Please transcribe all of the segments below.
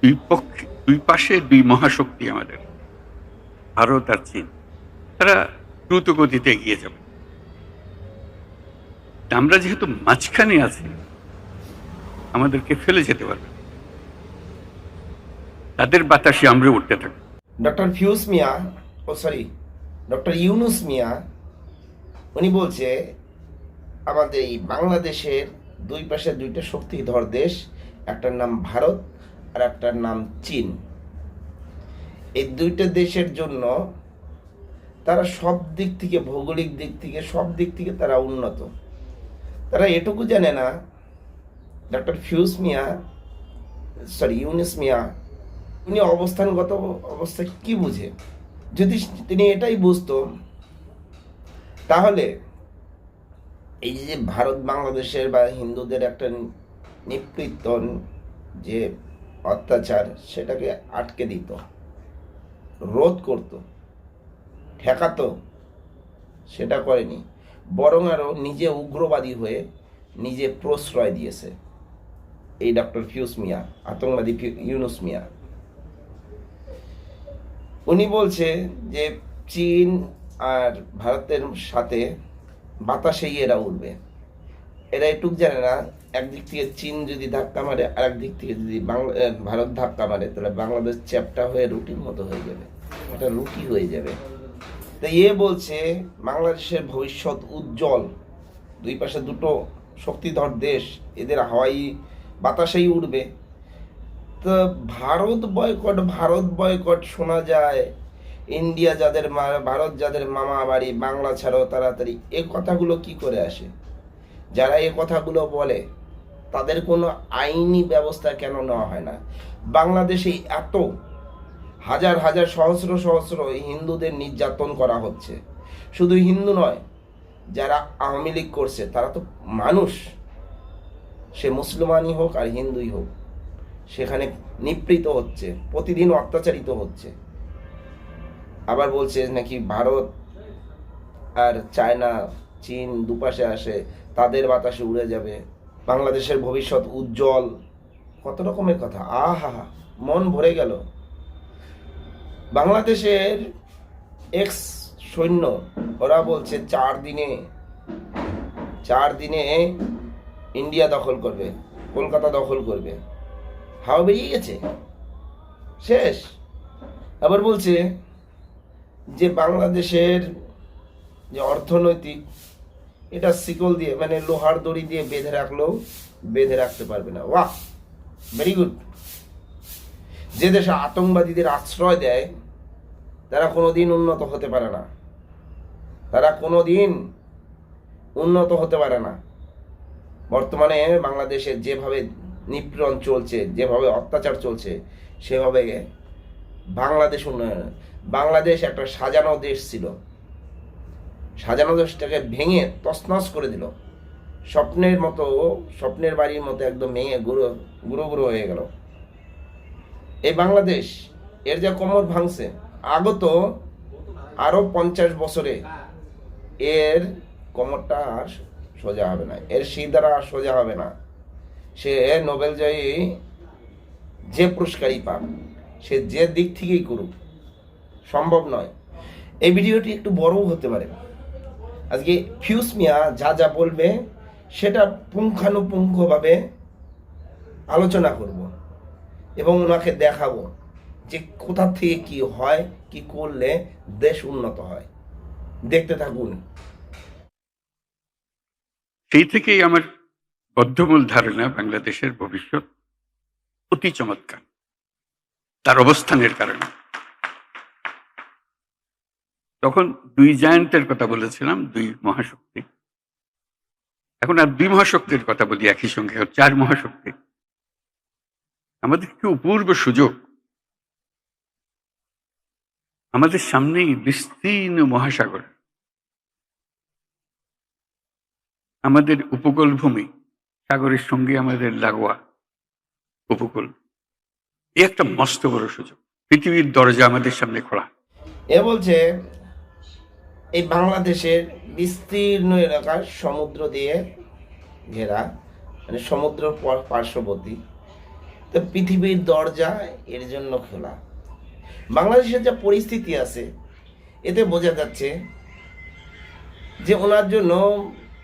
দুই পক্ষে, দুই পাশে দুই মহাশক্তি আমাদের, ভারত আর চীন। তারা দ্রুত গতিতে এগিয়ে যাবে। আমরা যেহেতু মাঝখানে আছি, আমাদেরকে ফেলে যেতে পারবে তাদের বাতাসে আমরা উঠতে থাকব। ডক্টর ফিউজ মিয়া, ও সরি, ডক্টর ইউনুস মিয়া, উনি বলছে, আমাদের এই বাংলাদেশের দুই পাশে দুইটা শক্তিধর দেশ, একটার নাম ভারত আর একটার নাম চীন। এই দুইটা দেশের জন্য তারা সব দিক থেকে, ভৌগোলিক দিক থেকে, সব দিক থেকে তারা উন্নত। তারা এটুকু জানে না ডক্টর ফিউজ মিয়া সরি ইউনিস মিয়া, উনি অবস্থানগত অবস্থা কি বুঝে? যদি তিনি এটাই বুঝত, তাহলে এই যে ভারত, বাংলাদেশের বা হিন্দুদের একটা নিপৃত্তন যে অত্যাচার সেটাকে আটকে দিত, রোধ করত, ঠেকাতো, সেটা করেনি। বরং আরও নিজে উগ্রবাদী হয়ে নিজে প্রশ্রয় দিয়েছে। এই ডক্টর ফিউস মিয়া, আতঙ্কবাদী ইউনুস মিয়া। উনি বলছে যে, চীন আর ভারতের সাথে বাতাসেই এরা উঠবে এরা এটুক জানে না একদিক থেকে চীন যদি ধাক্কা মারে আর একদিক থেকে যদি বাংলা ভারত ধাক্কা মারে, তাহলে বাংলাদেশ চ্যাপটা হয়ে রুটির মতো হয়ে যাবে। এটা রুটি হয়ে যাবে। তো এ বলছে, বাংলাদেশের ভবিষ্যৎ উজ্জ্বল। দুই পাশে দুটো শক্তিধর দেশ, এদের হাওয়াই বাতাসেই উঠবে তো ভারত বয়কট ভারত বয়কট শোনা যায়। ইন্ডিয়া যাদের ভারত যাদের মামা বাড়ি, বাংলা ছাড়াও তাড়াতাড়ি। এ কথাগুলো কি করে আসে? যারা এ কথাগুলো বলে তাদের কোনো আইনি ব্যবস্থা কেন নেওয়া হয় না? বাংলাদেশে এত হাজার হাজার সহস্র সহস্র হিন্দুদের নির্যাতন করা হচ্ছে। শুধু হিন্দু নয়, যারা আওয়ামী লীগ করছে, তারা তো মানুষ। সে মুসলমানই হোক আর হিন্দুই হোক, সেখানে নিপৃত হচ্ছে, প্রতিদিন অত্যাচারিত হচ্ছে। আবার বলছে নাকি ভারত আর চায়না, চীন দুপাশে আসে, তাদের বাতাসে উড়ে যাবে। বাংলাদেশের ভবিষ্যৎ উজ্জ্বল। কত রকমের কথা। আহা, মন ভরে গেল। বাংলাদেশের এক্স সৈন্য ওরা বলছে চার দিনে চার দিনে ইন্ডিয়া দখল করবে, কলকাতা দখল করবে। হাওয়া বেরিয়ে গেছে। শেষ। আবার বলছে যে বাংলাদেশের যে অর্থনৈতিক এটা শিকল দিয়ে মানে লোহার দড়ি দিয়ে বেঁধে রাখলেও বেঁধে রাখতে পারবে না। ওয়াহ ভেরি গুড যে দেশে আতঙ্কবাদীদের আশ্রয় দেয়, তারা কোনোদিন উন্নত হতে পারে না। তারা কোনোদিন উন্নত হতে পারে না। বর্তমানে বাংলাদেশে যেভাবে নিপীড়ন চলছে, যেভাবে অত্যাচার চলছে, সেভাবে বাংলাদেশ উন্নয়ন, বাংলাদেশ একটা সাজানো দেশ ছিল। সাজানো দেশটাকে ভেঙে তছনছ করে দিল। স্বপ্নের মতো, স্বপ্নের বাড়ির মতো একদম ভেঙে গুঁড়ো গুঁড়ো গুঁড়ো হয়ে গেল। এই বাংলাদেশ, এর যা কোমর ভাঙছে, আগত আরও পঞ্চাশ বছরে এর কোমরটা আর সোজা হবে না, এর সিদ্ধারা আর সোজা হবে না। সে নোবেল জয়ী যে পুরস্কারই পাক, সে যে দিক থেকেই করুক, সম্ভব নয়। এই ভিডিওটি একটু বড়ও হতে পারে। আজকে ফিউস মিয়া যা যা বলবে, সেটা পুঙ্খানুপুঙ্খভাবে আলোচনা করব এবং ওনাকে দেখাবো যে কোথা থেকে কি হয়, কি করলে দেশ উন্নত হয়। দেখতে থাকুন। সেই থেকেই আমার বদ্ধমূল ধারণা বাংলাদেশের ভবিষ্যৎ অতি চমৎকার। তার অবস্থানের কারণে। তখন দুই জায়ান্টের কথা বলেছিলাম, দুই মহাশক্তি। এখন আর দুই মহাশক্তির কথা বলি একই সঙ্গে চার মহাশক্তি। আমাদের কি অপূর্ব সুযোগ? আমাদের সামনেই বিস্তীর্ণ মহাসাগর। আমাদের উপকূল ভূমি সাগরের সঙ্গে আমাদের লাগোয়া উপকূল। এ একটা মস্ত বড় সুযোগ। পৃথিবীর দরজা আমাদের সামনে খোলা। এ বলছে এই বাংলাদেশের বিস্তীর্ণ এলাকার সমুদ্র দিয়ে ঘেরা মানে সমুদ্র পার্শ্ববর্তী। তো পৃথিবীর দরজা এর জন্য খোলা। বাংলাদেশের যা পরিস্থিতি আছে, এতে বোঝা যাচ্ছে যে ওনার জন্য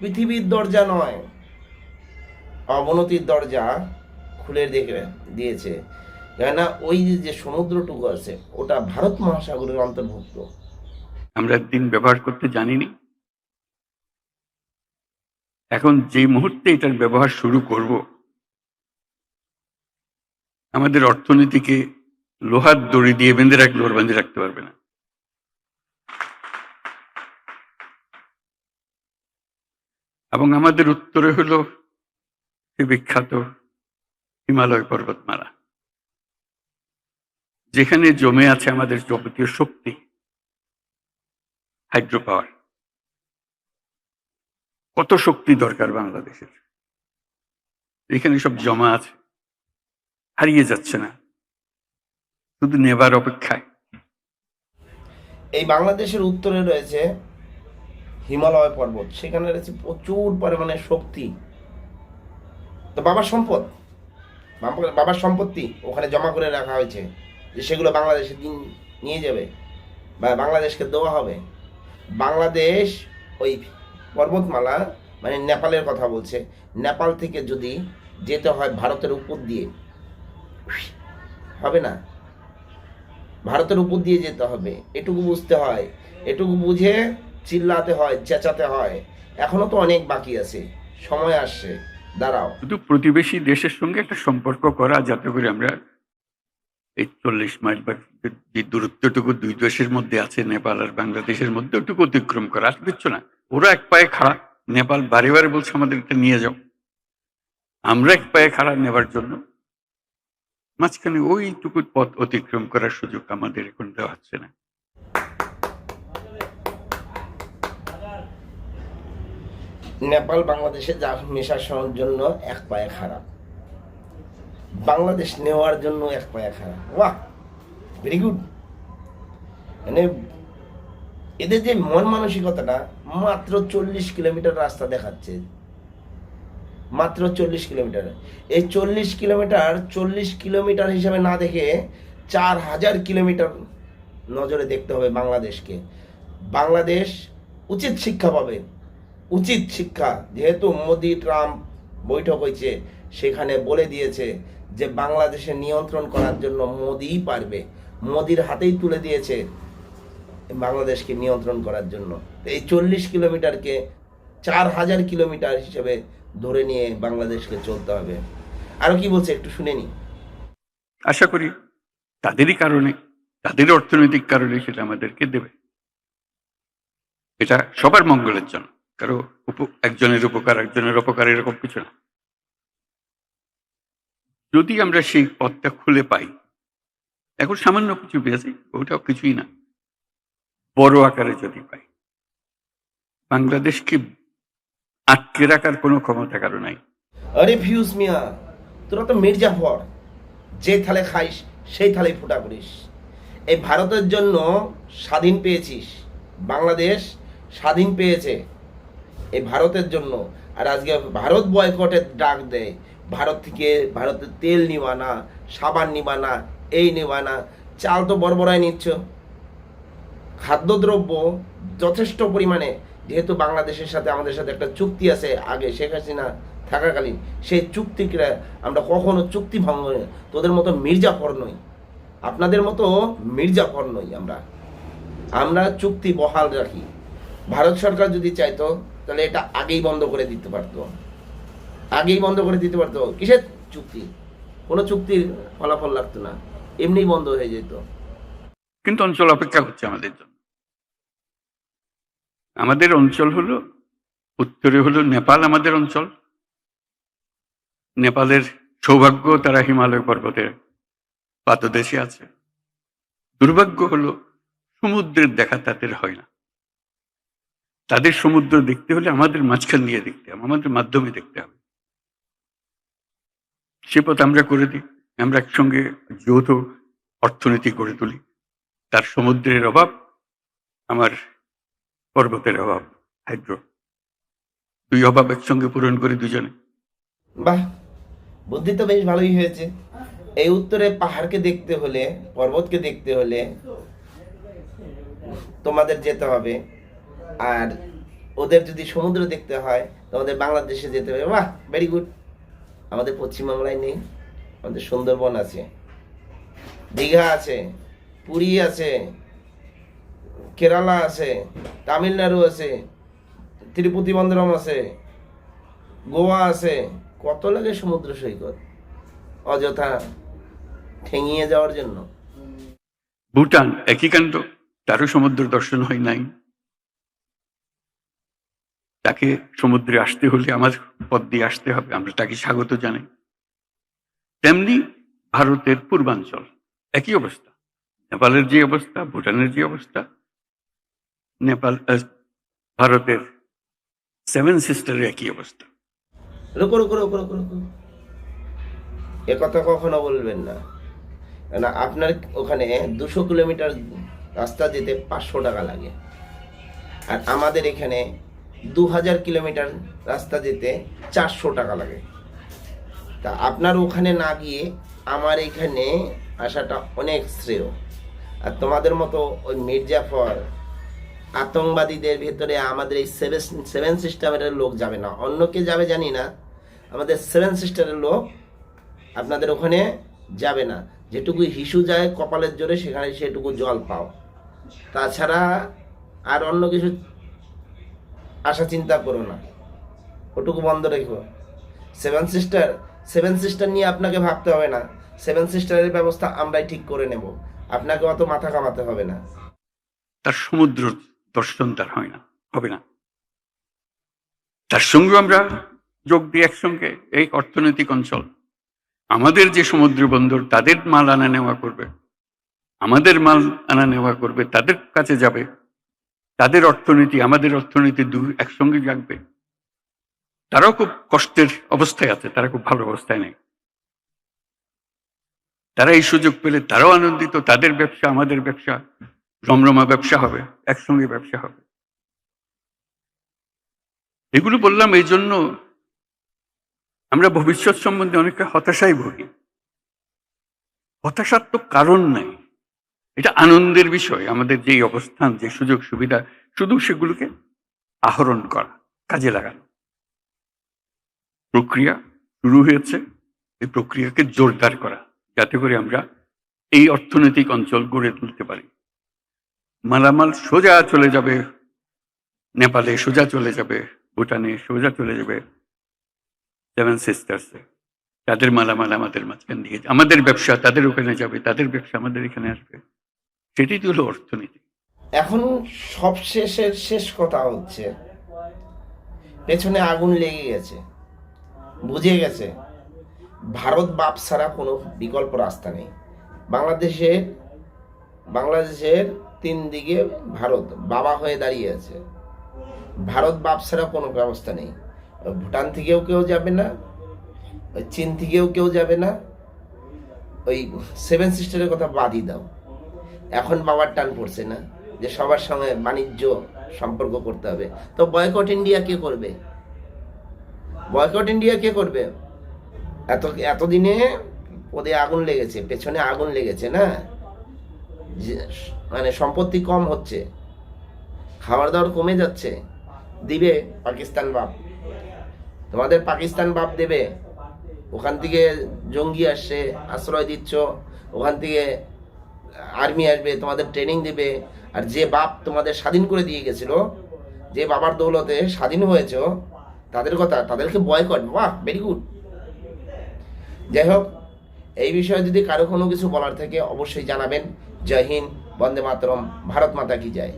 পৃথিবীর দরজা নয়, অবনতির দরজা খুলে দেখে দিয়েছে। কেননা ওই যে সমুদ্রটুকু আছে, ওটা ভারত মহাসাগরের অন্তর্ভুক্ত। আমরা দিন ব্যবহার করতে জানিনি। এখন যে মুহূর্তে এটার ব্যবহার শুরু করব, আমাদের অর্থনীতিকে লোহার দড়ি দিয়ে বেঁধে রাখলে ওর বেঁধে রাখতে পারবে না। এবং আমাদের উত্তরে হলো বিখ্যাত হিমালয় পর্বতমালা, যেখানে জমে আছে আমাদের যাবতীয় শক্তি। হাইড্রো পাওয়ার কত শক্তি দরকার বাংলাদেশের? এখানে সব জমা আছে। হারিয়ে যাচ্ছে না। শুধু নেবার অপেক্ষায়। এই বাংলাদেশের উত্তরে রয়েছে হিমালয় পর্বত। সেখানে রয়েছে প্রচুর পরিমাণে শক্তি। তো বাবার সম্পদ। বাবা- বাবার সম্পত্তি ওখানে জমা করে রাখা হয়েছে যে সেগুলো বাংলাদেশে দিন নিয়ে যাবে বা বাংলাদেশকে দেওয়া হবে। বাংলাদেশ ওই পর্বতমালা মানে নেপালের কথা বলছে। নেপাল থেকে যদি যেতে হয় ভারতের উপর দিয়ে, হবে না? ভারতের উপর দিয়ে যেতে হবে। এটুকু বুঝতে হয়। এটুকু বুঝে চিল্লাতে হয়, চেঁচাতে হয়। এখনও তো অনেক বাকি আছে। সময় আসছে। দাঁড়াও। প্রতিবেশী দেশের সঙ্গে একটা সম্পর্ক করা, যাতে করে আমরা এই চল্লিশ মাইল বা যে দূরত্বটুকু দুই দেশের মধ্যে আছে, নেপাল আর বাংলাদেশের মধ্যে ওটুকু অতিক্রম করা, আর কিচ্ছু না। ওরা এক পায়ে খাড়া, নেপাল বারে বারে বলছে আমাদের এটা নিয়ে যাও। আমরা এক পায়ে খাড়া নেবার জন্য। মাঝখানে ওইটুকু পথ অতিক্রম করার সুযোগ আমাদের এখন দেওয়া হচ্ছে না। নেপাল বাংলাদেশে যা মেশার জন্য এক পায়ে খারাপ বাংলাদেশ নেওয়ার জন্য এক পায়ে খারাপ বাহ ভেরি গুড মানে এদের যে মন মানসিকতাটা মাত্র চল্লিশ কিলোমিটার রাস্তা দেখাচ্ছে। মাত্র চল্লিশ কিলোমিটার। এই চল্লিশ কিলোমিটার চল্লিশ কিলোমিটার হিসাবে না দেখে চার হাজার কিলোমিটার নজরে দেখতে হবে বাংলাদেশকে। বাংলাদেশ উচিত শিক্ষা পাবে। উচিত শিক্ষা, যেহেতু মোদি, ট্রাম্প বৈঠক হয়েছে সেখানে বলে দিয়েছে যে বাংলাদেশে নিয়ন্ত্রণ করার জন্য মোদিই পারবে। মোদির হাতেই তুলে দিয়েছে বাংলাদেশকে নিয়ন্ত্রণ করার জন্য। এই চল্লিশ কিলোমিটারকে চার হাজার কিলোমিটার হিসেবে ধরে নিয়ে বাংলাদেশকে চলতে হবে। আরও কি বলছে একটু শুনে নি আশা করি তাদেরই কারণে, তাদের অর্থনৈতিক কারণে সেটা আমাদেরকে দেবে। এটা সবার মঙ্গলের জন্য। কারও একজনের উপকার, একজনের অপকার এরকম কিছু না। যদি আমরা সেই পথটা খুলে পাই এখন সামান্য কিছু পেয়েছি, ওটাও কিছুই না। বড় আকারে যদি পাই। বাংলাদেশকে আটকে রাখার কোনো ক্ষমতা কারও নাই। আরে ফিউজ মিয়া, তোরা তো মির্জাফর, যে থালে খাইস, সেই থালে ফুটা করিস। এই ভারতের জন্য স্বাধীন পেয়েছিস, বাংলাদেশ স্বাধীন পেয়েছে। এই ভারতের জন্য, আর আজকে ভারত বয়কটের ডাক দেয় ভারত থেকে ভারতের তেল নিবা না সাবান নিবা না এই নিবা না চাল তো বড়বড়ায় নিচ্ছ। খাদ্যদ্রব্য যথেষ্ট পরিমাণে, যেহেতু বাংলাদেশের সাথে আমাদের সাথে একটা চুক্তি আছে, আগে শেখ হাসিনা থাকাকালীন, সেই চুক্তিকে আমরা কখনো চুক্তি ভঙ্গ। তোদের মতো মির্জাফর নই। আপনাদের মতো মির্জাফর নই আমরা। আমরা চুক্তি বহাল রাখি। ভারত সরকার যদি চাইতো, তাহলে এটা আগেই বন্ধ করে দিতে পারতো। আগেই বন্ধ করে দিতে পারতো। কিসের চুক্তি? কোনো চুক্তির ফলাফল লাগতো না। এমনিই বন্ধ হয়ে যেত। কিন্তু অঞ্চল অপেক্ষা করছে আমাদের জন্য। আমাদের অঞ্চল হলো, উত্তরে হলো নেপাল আমাদের অঞ্চল। নেপালের সৌভাগ্য তারা হিমালয় পর্বতের পাতদেশে আছে। দুর্ভাগ্য হলো, সমুদ্রের দেখা তাদের হয় না। তাদের সমুদ্র দেখতে হলে আমাদের মাঝখান দিয়ে দেখতে হবে, আমাদের মাধ্যমে দেখতে হবে। সে পথ আমরা করে দিই। আমরা একসঙ্গে যৌথ অর্থনীতি গড়ে তুলি। তার সমুদ্রের অভাব, আমার পর্বতের অভাব, হাইড্রো। দুই অভাব একসঙ্গে পূরণ করে দুজনে। বাহ, বুদ্ধি তো বেশ ভালোই হয়েছে। এই উত্তরে পাহাড়কে দেখতে হলে, পর্বতকে দেখতে হলে তোমাদের যেতে হবে। আর ওদের যদি সমুদ্র দেখতে হয়, তোমাদের বাংলাদেশে যেতে হবে। বাহ ভেরি গুড আমাদের পশ্চিমবাংলায় নেই, আমাদের সুন্দরবন আছে, দীঘা আছে, পুরী আছে, কেরালা আছে, তামিলনাড়ু আছে, তিরুপতি বন্দরম আছে, গোয়া আছে, কত লাগে সমুদ্র সৈকত, অযথা ঠেঙিয়ে যাওয়ার জন্য। ভুটান, একই কাণ্ড, তারও সমুদ্র দর্শন হয় নাই। তাকে সমুদ্রে আসতে হলে আমার পথ দিয়ে আসতে হবে, আমরা তাকে স্বাগত জানাই। তেমনি ভারতের পূর্বাঞ্চল, একই অবস্থা। নেপালের যে অবস্থা, ভুটানের যে অবস্থা, নেপাল ভারতের সেভেন সিস্টারের একই অবস্থা। রুকো রুকো রুকো রুকো রুকো। এ কথা কখনো বলবেন না। না আপনার ওখানে দুশো কিলোমিটার রাস্তা যেতে পাঁচশো টাকা লাগে। আর আমাদের এখানে দু হাজার কিলোমিটার রাস্তা যেতে চারশো টাকা লাগে। তা আপনার ওখানে না গিয়ে আমার এখানে আসাটা অনেক শ্রেয়। আর তোমাদের মতো ওই মির্জাফর আতঙ্কবাদীদের ভেতরে আমাদের এই সেভেন সেভেন সিস্টেমের লোক যাবে না। অন্য কে যাবে জানি না। আমাদের সেভেন সিস্টারের লোক আপনাদের ওখানে যাবে না। যেটুকু হিসু যায় কপালের জোরে, সেখানে সেটুকু জল পাও। তাছাড়া আর অন্য কিছু আশা চিন্তা করো না। ওটুকু বন্ধ রেখো। সেভেন সিস্টার সেভেন সিস্টার নিয়ে আপনাকে ভাবতে হবে না। সেভেন সিস্টারের ব্যবস্থা আমরাই ঠিক করে নেব। আপনাকে অত মাথা কামাতে হবে না। তার সমুদ্র দর্শন তার হয় না, হবে না। তার সঙ্গে আমরা যোগ দিই একসঙ্গে, এই অর্থনৈতিক অঞ্চল। আমাদের যে সমুদ্র বন্দর, তাদের মাল আনা নেওয়া করবে। আমাদের মাল আনা নেওয়া করবে, তাদের কাছে যাবে। তাদের অর্থনীতি, আমাদের অর্থনীতি দু একসঙ্গে জাগবে। তারাও খুব কষ্টের অবস্থায় আছে, তারা খুব ভালো অবস্থায় নেই। তারা এই সুযোগ পেলে তারাও আনন্দিত, তাদের ব্যবসা, আমাদের ব্যবসা, রমরমা ব্যবসা হবে, একসঙ্গে ব্যবসা হবে। এগুলো বললাম এই জন্য আমরা ভবিষ্যৎ সম্বন্ধে অনেকটা হতাশায় ভুগি। হতাশার তো কারণ নাই। এটা আনন্দের বিষয়। আমাদের যে অবস্থান, যে সুযোগ, সুবিধা, শুধু সেগুলোকে আহরণ করা, কাজে লাগানো। প্রক্রিয়া শুরু হয়েছে, এই প্রক্রিয়াকে জোরদার করা, যাতে করে আমরা এই অর্থনৈতিক অঞ্চল গড়ে তুলতে পারি। মালামাল সোজা চলে যাবে, নেপালে সোজা চলে যাবে, ভুটানে সোজা চলে যাবে, সেভেন সিস্টার্সে। তাদের মালামাল আমাদের মাঝখান দিয়ে আমাদের ব্যবসা তাদের ওখানে যাবে, তাদের ব্যবসা আমাদের এখানে আসবে। সেটাই তো হলো অর্থনীতি। এখন সব শেষের শেষ কথা হচ্ছে, পেছনে আগুন লেগে গেছে, বুঝে গেছে, ভারত বাপ ছাড়া কোনো বিকল্প রাস্তা নেই। বাংলাদেশে, বাংলাদেশের তিন দিকে ভারত বাবা হয়ে দাঁড়িয়ে আছে। ভারত বাপ ছাড়া কোনো ব্যবস্থা নেই। ভুটান থেকেও কেউ যাবে না, ওই চীন থেকেও কেউ যাবে না। ওই সেভেন সিস্টারের কথা বাদই দাও। এখন বাবার টান পড়ছে না, যে সবার সঙ্গে বাণিজ্য সম্পর্ক করতে হবে। তো বয়কট ইন্ডিয়া কে করবে? বয়কট ইন্ডিয়া কে করবে? এত, এতদিনে ওদের আগুন লেগেছে, পেছনে আগুন লেগেছে না? মানে সম্পত্তি কম হচ্ছে খাবার দাবার কমে যাচ্ছে। দিবে পাকিস্তান বাপ। তোমাদের পাকিস্তান বাপ দেবে। ওখান থেকে জঙ্গি আসছে, আশ্রয় দিচ্ছ, ওখান থেকে আর্মি আসবে, তোমাদের ট্রেনিং দেবে, আর যে বাপ তোমাদের স্বাধীন করে দিয়ে গেছিল, যে বাবার দৌলতে স্বাধীন হয়েছ, তাদের কথা, তাদেরকে বয়কট বাহ ভেরি গুড যাই হোক, এই বিষয়ে যদি কারও কোনো কিছু বলার থাকে, অবশ্যই জানাবেন। জয় হিন্দ, বন্দে মাতরম, ভারত মাতা কি যায়